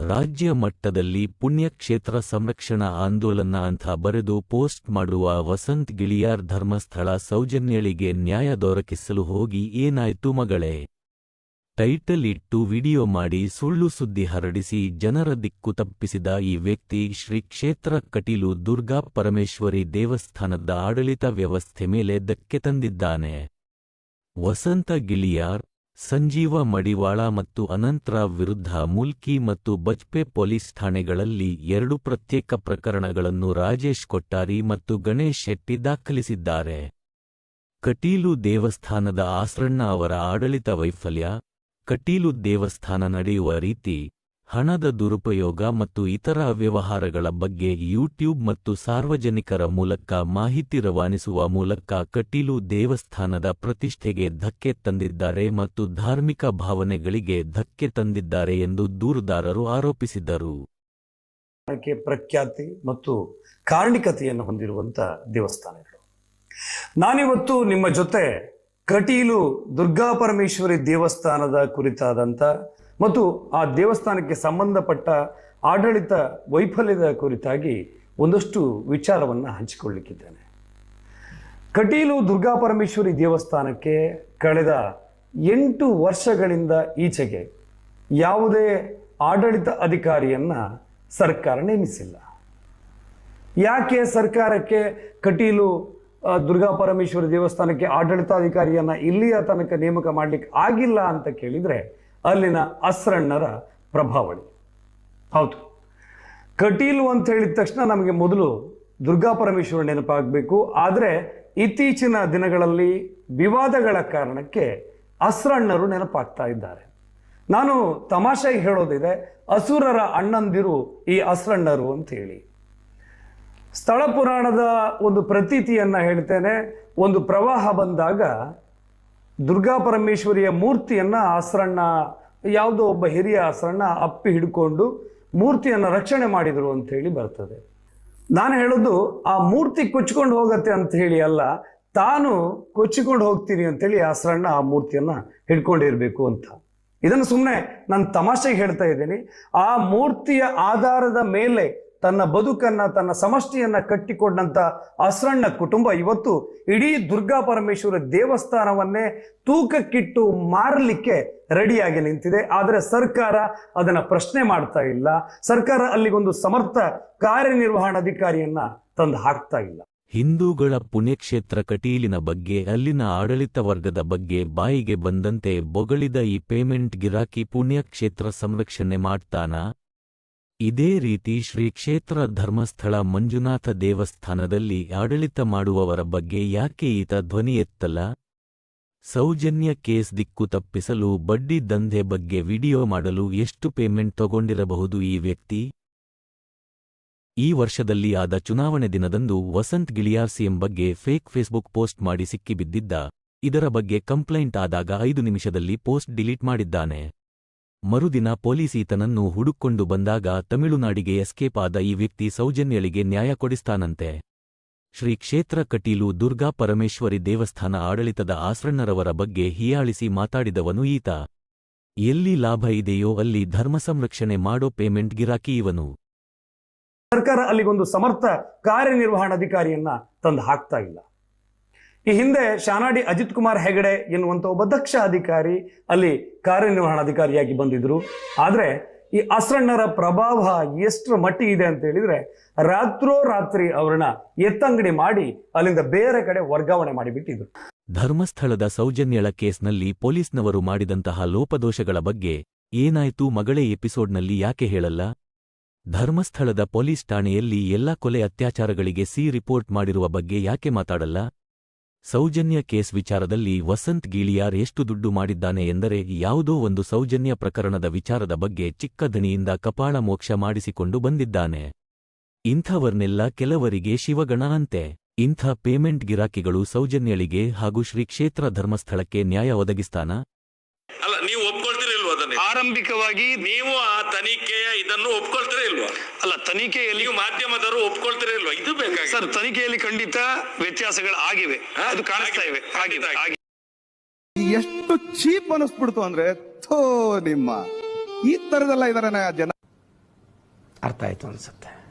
ರಾಜ್ಯ ಮಟ್ಟದಲ್ಲಿ ಪುಣ್ಯಕ್ಷೇತ್ರ ಸಂರಕ್ಷಣಾ ಆಂದೋಲನ ಅಂತ ಬರೆದು ಪೋಸ್ಟ್ ಮಾಡುವ ವಸಂತ್ ಗಿಳಿಯಾರ್ ಧರ್ಮಸ್ಥಳ ಸೌಜನ್ಯಳಿಗೆ ನ್ಯಾಯ ದೊರಕಿಸಲು ಹೋಗಿ ಏನಾಯ್ತು ಮಗಳೇ? ಟೈಟಲ್ ಇಟ್ಟು ವಿಡಿಯೋ ಮಾಡಿ ಸುಳ್ಳು ಸುದ್ದಿ ಹರಡಿಸಿ ಜನರ ದಿಕ್ಕು ತಪ್ಪಿಸಿದ ಈ ವ್ಯಕ್ತಿ ಶ್ರೀ ಕ್ಷೇತ್ರ ಕಟೀಲು ದುರ್ಗಾ ಪರಮೇಶ್ವರಿ ದೇವಸ್ಥಾನದ ಆಡಳಿತ ವ್ಯವಸ್ಥೆ ಮೇಲೆ ಧಕ್ಕೆ ತಂದಿದ್ದಾನೆ. ವಸಂತ ಗಿಳಿಯಾರ್ ಸಂಜೀವ ಮಡಿವಾಳ ಮತ್ತು ಅನಂತರಾವ್ ವಿರುದ್ಧ ಮುಲ್ಕಿ ಮತ್ತು ಬಜ್ಪೆ ಪೊಲೀಸ್ ಠಾಣೆಗಳಲ್ಲಿ ಎರಡು ಪ್ರತ್ಯೇಕ ಪ್ರಕರಣಗಳನ್ನು ರಾಜೇಶ್ ಕೊಟ್ಟಾರಿ ಮತ್ತು ಗಣೇಶ್ ಶೆಟ್ಟಿ ದಾಖಲಿಸಿದ್ದಾರೆ. ಕಟೀಲು ದೇವಸ್ಥಾನದ ಆಸ್ರಣ್ಣ ಅವರ ಆಡಳಿತ ವೈಫಲ್ಯ, ಕಟೀಲು ದೇವಸ್ಥಾನ ನಡೆಯುವ ರೀತಿ ಹಣದ ದುರುಪಯೋಗ ಮತ್ತು ಇತರ ಅವ್ಯವಹಾರಗಳ ಬಗ್ಗೆ ಯೂಟ್ಯೂಬ್ ಮತ್ತು ಸಾರ್ವಜನಿಕರ ಮೂಲಕ ಮಾಹಿತಿ ರವಾನಿಸುವ ಮೂಲಕ ಕಟೀಲು ದೇವಸ್ಥಾನದ ಪ್ರತಿಷ್ಠೆಗೆ ಧಕ್ಕೆ ತಂದಿದ್ದಾರೆ ಮತ್ತು ಧಾರ್ಮಿಕ ಭಾವನೆಗಳಿಗೆ ಧಕ್ಕೆ ತಂದಿದ್ದಾರೆ ಎಂದು ದೂರುದಾರರು ಆರೋಪಿಸಿದರು ಪ್ರಖ್ಯಾತಿ ಮತ್ತು ಕಾರಣಿಕತೆಯನ್ನು ಹೊಂದಿರುವಂಥ ದೇವಸ್ಥಾನಗಳು. ನಾನಿವತ್ತು ನಿಮ್ಮ ಜೊತೆ ಕಟೀಲು ದುರ್ಗಾಪರಮೇಶ್ವರಿ ದೇವಸ್ಥಾನದ ಕುರಿತಾದಂಥ ಮತ್ತು ಆ ದೇವಸ್ಥಾನಕ್ಕೆ ಸಂಬಂಧಪಟ್ಟ ಆಡಳಿತ ವೈಫಲ್ಯದ ಕುರಿತಾಗಿ ಒಂದಷ್ಟು ವಿಚಾರವನ್ನು ಹಂಚಿಕೊಳ್ಳಿಕ್ಕಿದ್ದೇನೆ ಕಟೀಲು ದುರ್ಗಾ ಪರಮೇಶ್ವರಿ ದೇವಸ್ಥಾನಕ್ಕೆ ಕಳೆದ ಎಂಟು ವರ್ಷಗಳಿಂದ ಈಚೆಗೆ ಯಾವುದೇ ಆಡಳಿತ ಅಧಿಕಾರಿಯನ್ನು ಸರ್ಕಾರ ನೇಮಿಸಿಲ್ಲ. ಯಾಕೆ ಸರ್ಕಾರಕ್ಕೆ ಕಟೀಲು ದುರ್ಗಾ ಪರಮೇಶ್ವರಿ ದೇವಸ್ಥಾನಕ್ಕೆ ಆಡಳಿತಾಧಿಕಾರಿಯನ್ನ ಇಲ್ಲಿಯ ತನಕ ನೇಮಕ ಮಾಡಲಿಕ್ಕೆ ಆಗಿಲ್ಲ ಅಂತ ಕೇಳಿದರೆ ಅಲ್ಲಿನ ಅಸ್ರಣ್ಣರ ಪ್ರಭಾವಳಿ. ಹೌದು. ಕಟೀಲು ಅಂತ ಹೇಳಿದ ತಕ್ಷಣ ನಮಗೆ ಮೊದಲು ದುರ್ಗಾ ಪರಮೇಶ್ವರ ನೆನಪಾಗಬೇಕು ಆದರೆ ಇತ್ತೀಚಿನ ದಿನಗಳಲ್ಲಿ ವಿವಾದಗಳ ಕಾರಣಕ್ಕೆ ಅಸ್ರಣ್ಣರು ನೆನಪಾಗ್ತಾ ಇದ್ದಾರೆ. ನಾನು ತಮಾಷೆಗೆ ಹೇಳೋದಿದೆ, ಅಸುರರ ಅಣ್ಣಂದಿರು ಈ ಅಸ್ರಣ್ಣರು ಅಂತ ಹೇಳಿ. ಸ್ಥಳ ಪುರಾಣದ ಒಂದು ಪ್ರತೀತಿಯನ್ನ ಹೇಳ್ತೇನೆ. ಒಂದು ಪ್ರವಾಹ ಬಂದಾಗ ದುರ್ಗಾ ಪರಮೇಶ್ವರಿಯ ಮೂರ್ತಿಯನ್ನ ಆಸರಣ್ಣ ಯಾವುದೋ ಒಬ್ಬ ಹಿರಿಯ ಸಣ್ಣ ಅಪ್ಪಿ ಹಿಡ್ಕೊಂಡು ಮೂರ್ತಿಯನ್ನು ರಕ್ಷಣೆ ಮಾಡಿದರು ಅಂತ ಹೇಳಿ ಬರ್ತದೆ. ನಾನು ಹೇಳೋದು, ಆ ಮೂರ್ತಿ ಕೊಚ್ಕೊಂಡು ಹೋಗತ್ತೆ ಅಂತ ಹೇಳಿ ಅಲ್ಲ, ತಾನು ಕೊಚ್ಚಿಕೊಂಡು ಹೋಗ್ತೀನಿ ಅಂತೇಳಿ ಸಣ್ಣ ಆ ಮೂರ್ತಿಯನ್ನು ಹಿಡ್ಕೊಂಡಿರಬೇಕು ಅಂತ. ಇದನ್ನು ಸುಮ್ಮನೆ ನಾನು ತಮಾಷೆಗೆ ಹೇಳ್ತಾ ಇದ್ದೀನಿ. ಆ ಮೂರ್ತಿಯ ಆಧಾರದ ಮೇಲೆ ತನ್ನ ಬದುಕನ್ನ, ತನ್ನ ಸಮಷ್ಟಿಯನ್ನ ಕಟ್ಟಿಕೊಂಡಂತ ಅಸ್ರಣ್ಣ ಕುಟುಂಬ ಇವತ್ತು ಇಡೀ ದುರ್ಗಾ ಪರಮೇಶ್ವರ ದೇವಸ್ಥಾನವನ್ನೇ ತೂಕಕ್ಕಿಟ್ಟು ಮಾರಲಿಕ್ಕೆ ರೆಡಿಯಾಗಿ ನಿಂತಿದೆ. ಆದರೆ ಸರ್ಕಾರ ಅದನ್ನ ಪ್ರಶ್ನೆ ಮಾಡ್ತಾ ಇಲ್ಲ. ಸರ್ಕಾರ ಅಲ್ಲಿಗೊಂದು ಸಮರ್ಥ ಕಾರ್ಯನಿರ್ವಹಣಾಧಿಕಾರಿಯನ್ನ ತಂದು ಹಾಕ್ತಾ ಇಲ್ಲ. ಹಿಂದೂಗಳ ಪುಣ್ಯಕ್ಷೇತ್ರ ಕಟೀಲಿನ ಬಗ್ಗೆ, ಅಲ್ಲಿನ ಆಡಳಿತ ವರ್ಗದ ಬಗ್ಗೆ ಬಾಯಿಗೆ ಬಂದಂತೆ ಬೊಗಳಿದ ಈ ಪೇಮೆಂಟ್ ಗಿರಾಕಿ ಪುಣ್ಯಕ್ಷೇತ್ರ ಸಂರಕ್ಷಣೆ ಮಾಡ್ತಾನಾ? ಇದೇ ರೀತಿ ಶ್ರೀ ಕ್ಷೇತ್ರ ಧರ್ಮಸ್ಥಳ ಮಂಜುನಾಥ ದೇವಸ್ಥಾನದಲ್ಲಿ ಆಡಳಿತ ಮಾಡುವವರ ಬಗ್ಗೆ ಯಾಕೆ ಈತ ಧ್ವನಿ ಎತ್ತಲ್ಲ? ಸೌಜನ್ಯ ಕೇಸ್ ದಿಕ್ಕು ತಪ್ಪಿಸಲು ಬಡ್ಡಿ ದಂಧೆ ಬಗ್ಗೆ ವಿಡಿಯೋ ಮಾಡಲು ಎಷ್ಟು ಪೇಮೆಂಟ್ ತಗೊಂಡಿರಬಹುದು ಈ ವ್ಯಕ್ತಿ? ಈ ವರ್ಷದಲ್ಲಿ ಆದ ಚುನಾವಣೆ ದಿನದಂದು ವಸಂತ್ ಗಿಳಿಯಾರ್ ಸಿಎಂ ಬಗ್ಗೆ ಫೇಕ್ ಫೇಸ್ಬುಕ್ ಪೋಸ್ಟ್ ಮಾಡಿ ಸಿಕ್ಕಿಬಿದ್ದಿದ್ದ. ಇದರ ಬಗ್ಗೆ ಕಂಪ್ಲೈಂಟ್ ಆದಾಗ ಐದು ನಿಮಿಷದಲ್ಲಿ ಪೋಸ್ಟ್ ಡಿಲೀಟ್ ಮಾಡಿದ್ದಾನೆ. ಮರುದಿನ ಪೊಲೀಸ್ ಈತನನ್ನು ಹುಡುಕೊಂಡು ಬಂದಾಗ ತಮಿಳುನಾಡಿಗೆ ಎಸ್ಕೇಪ್ ಆದ ಈ ವ್ಯಕ್ತಿ ಸೌಜನ್ಯಳಿಗೆ ನ್ಯಾಯ ಕೊಡಿಸ್ತಾನಂತೆ. ಶ್ರೀ ಕ್ಷೇತ್ರ ಕಟೀಲು ದುರ್ಗಾ ಪರಮೇಶ್ವರಿ ದೇವಸ್ಥಾನ ಆಡಳಿತದ ಆಸ್ರಣ್ಣರವರ ಬಗ್ಗೆ ಹೀಯಾಳಿಸಿ ಮಾತಾಡಿದವನು ಈತ. ಎಲ್ಲಿ ಲಾಭ ಇದೆಯೋ ಅಲ್ಲಿ ಧರ್ಮ ಸಂರಕ್ಷಣೆ ಮಾಡೋ ಪೇಮೆಂಟ್ ಗಿರಾಕಿ ಇವನು. ಸರ್ಕಾರ ಅಲ್ಲಿಗೊಂದು ಸಮರ್ಥ ಕಾರ್ಯನಿರ್ವಹಣಾಧಿಕಾರಿಯನ್ನ ತಂದು ಹಾಕ್ತಾ ಇಲ್ಲ. ಈ ಹಿಂದೆ ಶಾನಾಡಿ ಅಜಿತ್ ಕುಮಾರ್ ಹೆಗಡೆ ಎನ್ನುವಂಥ ಒಬ್ಬ ದಕ್ಷ ಅಧಿಕಾರಿ ಅಲ್ಲಿ ಕಾರ್ಯನಿರ್ವಹಣಾಧಿಕಾರಿಯಾಗಿ ಬಂದಿದ್ರು. ಆದರೆ ಈ ಅಸ್ರಣ್ಣರ ಪ್ರಭಾವ ಎಷ್ಟರ ಮಟ್ಟಿಗೆ ಇದೆ ಅಂತ ಹೇಳಿದ್ರೆ ರಾತ್ರೋ ರಾತ್ರಿ ಅವ್ರನ್ನ ಎತ್ತಂಗಡಿ ಮಾಡಿ ಅಲ್ಲಿಂದ ಬೇರೆ ಕಡೆ ವರ್ಗಾವಣೆ ಮಾಡಿಬಿಟ್ಟಿದ್ರು. ಧರ್ಮಸ್ಥಳದ ಸೌಜನ್ಯಳ ಕೇಸ್ನಲ್ಲಿ ಪೊಲೀಸ್ನವರು ಮಾಡಿದಂತಹ ಲೋಪದೋಷಗಳ ಬಗ್ಗೆ ಏನಾಯ್ತು ಮಗಳೇ ಎಪಿಸೋಡ್ನಲ್ಲಿ ಯಾಕೆ ಹೇಳಲ್ಲ? ಧರ್ಮಸ್ಥಳದ ಪೊಲೀಸ್ ಠಾಣೆಯಲ್ಲಿ ಎಲ್ಲ ಕೊಲೆ ಅತ್ಯಾಚಾರಗಳಿಗೆ ಸಿ ರಿಪೋರ್ಟ್ ಮಾಡಿರುವ ಬಗ್ಗೆ ಯಾಕೆ ಮಾತಾಡಲ್ಲ? ಸೌಜನ್ಯ ಕೇಸ್ ವಿಚಾರದಲ್ಲಿ ವಸಂತ್ ಗೀಳಿಯಾರ್ ಎಷ್ಟು ದುಡ್ಡು ಮಾಡಿದ್ದಾನೆ ಎಂದರೆ ಯಾವುದೋ ಒಂದು ಸೌಜನ್ಯ ಪ್ರಕರಣದ ವಿಚಾರದ ಬಗ್ಗೆ ಚಿಕ್ಕ ದಣಿಯಿಂದ ಕಪಾಳ ಮೋಕ್ಷ ಮಾಡಿಸಿಕೊಂಡು ಬಂದಿದ್ದಾನೆ. ಇಂಥವರ್ನೆಲ್ಲ ಕೆಲವರಿಗೆ ಶಿವಗಣನಂತೆ. ಇಂಥ ಪೇಮೆಂಟ್ ಗಿರಾಕಿಗಳು ಸೌಜನ್ಯಳಿಗೆ ಹಾಗೂ ಶ್ರೀ ಕ್ಷೇತ್ರ ಧರ್ಮಸ್ಥಳಕ್ಕೆ ನ್ಯಾಯ ಒದಗಿಸ್ತಾನ ಅಲ್ಲ ನೀವು ಒಪ್ಕೊಳ್ತೀರಾ ಇಲ್ವಾ ಅದನ್ನ ಆರಂಭಿಕವಾಗಿ ನೀವು ಆ ತನಿಖೆಯ ಇದನ್ನು ಒಪ್ಕೊಳ್ತೀರಾ ಇಲ್ವಾ? ಅಲ್ಲ ತನಿಖೆಯಲ್ಲಿ ನೀವು ಮಾಧ್ಯಮದವರು ಒಪ್ಕೊಳ್ತೀರಾ ಇಲ್ವಾ? ಇದು ಬೇಕಾಗಿ ಸರ್ ತನಿಖೆಯಲ್ಲಿ ಖಂಡಿತ ವ್ಯತ್ಯಾಸಗಳು ಆಗಿವೆ. ಅದು ಕಾಣಿಸ್ತಾ ಇವೆ. ಆಗಿದೆ, ಆಗಿದೆ. ಎಷ್ಟು ಚೀಪ್ ಅನಿಸ್ಬಿಡ್ತು ಅಂದ್ರೆ ಥೋ ನಿಮ್ಮ. ಈ ತರದೆಲ್ಲ ಇದಾರೆ ಜನ ಅರ್ಥ ಆಯ್ತು ಅನ್ಸುತ್ತೆ.